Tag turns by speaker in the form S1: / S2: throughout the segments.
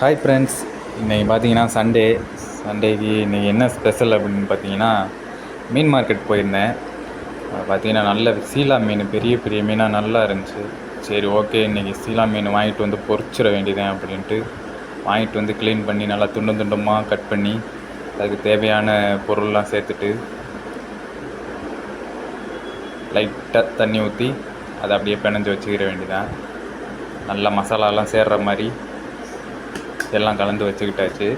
S1: Hi friends இன்றைக்கி பார்த்தீங்கன்னா Sunday சண்டேக்கு இன்றைக்கி என்ன ஸ்பெஷல் அப்படின்னு பார்த்தீங்கன்னா மீன் மார்க்கெட் போயிருந்தேன். பார்த்தீங்கன்னா நல்ல சீலா மீன் பெரிய பெரிய மீனாக நல்லா இருந்துச்சு. சரி ஓகே இன்றைக்கி சீலா மீன் வாங்கிட்டு வந்து பொறிச்சிட வேண்டியதேன் அப்படின்ட்டு வாங்கிட்டு வந்து க்ளீன் பண்ணி நல்லா துண்டு துண்டமாக கட் பண்ணி அதுக்கு தேவையான பொருள்லாம் சேர்த்துட்டு லைட்டாக தண்ணி ஊற்றி அதை அப்படியே பிணைஞ்சு வச்சுக்கிற வேண்டியதான் நல்லா மசாலாலாம் சேர்ற மாதிரி எல்லாம் கலந்து வச்சுக்கிட்டாச்சு.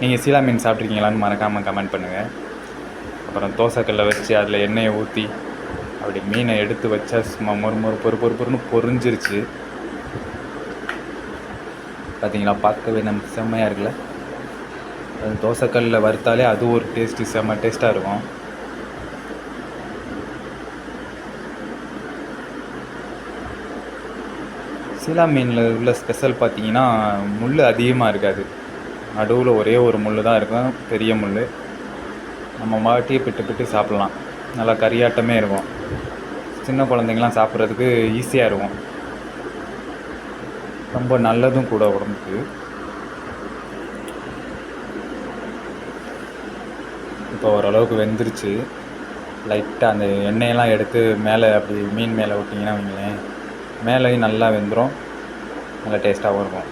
S1: நீங்கள் சீலா மீன் சாப்பிட்ருக்கீங்களான்னு மறக்காமல் கமெண்ட் பண்ணுங்கள் அப்புறம் தோசைக்கல்லை வச்சு அதில் எண்ணெயை ஊற்றி அப்படி மீனை எடுத்து வச்சா சும்மா மொறு மொறு பொறு பொறு பொறுன்னு பொரிஞ்சிருச்சு பார்த்தீங்களா பார்க்கவே நம்ம செம்மையாக இருக்குல்ல? அது தோசைக்கல்லில் வறுத்தாலே அது ஒரு டேஸ்ட்டு செம்ம டேஸ்ட்டாக இருக்கும். சீலா மீனில் உள்ள ஸ்பெஷல் பார்த்தீங்கன்னா முள் அதிகமாக இருக்காது. நடுவில் ஒரே ஒரு முள் தான் இருக்கும். பெரிய முள் நம்ம மாட்டியே பிட்டு பிட்டு சாப்பிட்லாம். நல்லா கறியாட்டமே இருக்கும். சின்ன குழந்தைங்களாம் சாப்பிட்றதுக்கு ஈஸியாக இருக்கும். ரொம்ப நல்லதும் கூட உடம்புக்கு. இப்போ ஓரளவுக்கு வெந்துருச்சு. லைட்டாக அந்த எண்ணெயெல்லாம் எடுத்து மேலே அப்படி மீன் மேலே விட்டிங்கன்னா வைங்களேன். மேலேயும் நல்லா வெந்துடும் நல்லா டேஸ்ட்டாகவும் இருக்கும்.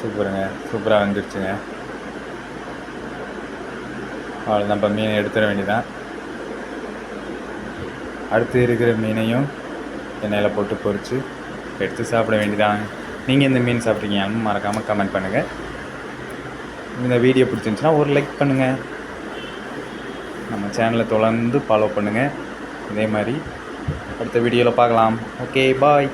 S1: சூப்பருங்க. சூப்பராக வந்துருச்சுங்க. அவ்வளோதான் இப்போ மீனை எடுத்துட வேண்டியதான் அடுத்து இருக்கிற மீனையும் எண்ணெயில் போட்டு பொறிச்சு எடுத்து சாப்பிட வேண்டியதான் நீங்கள் இந்த மீன் சாப்பிட்றீங்கன்னு மறக்காமல் கமெண்ட் பண்ணுங்கள் இந்த வீடியோ பிடிச்சிருந்துச்சுன்னா ஒரு லைக் பண்ணுங்கள் நம்ம சேனலை தொடர்ந்து ஃபாலோ பண்ணுங்கள் இதே மாதிரி அடுத்த வீடியோவில் பார்க்கலாம். Okay bye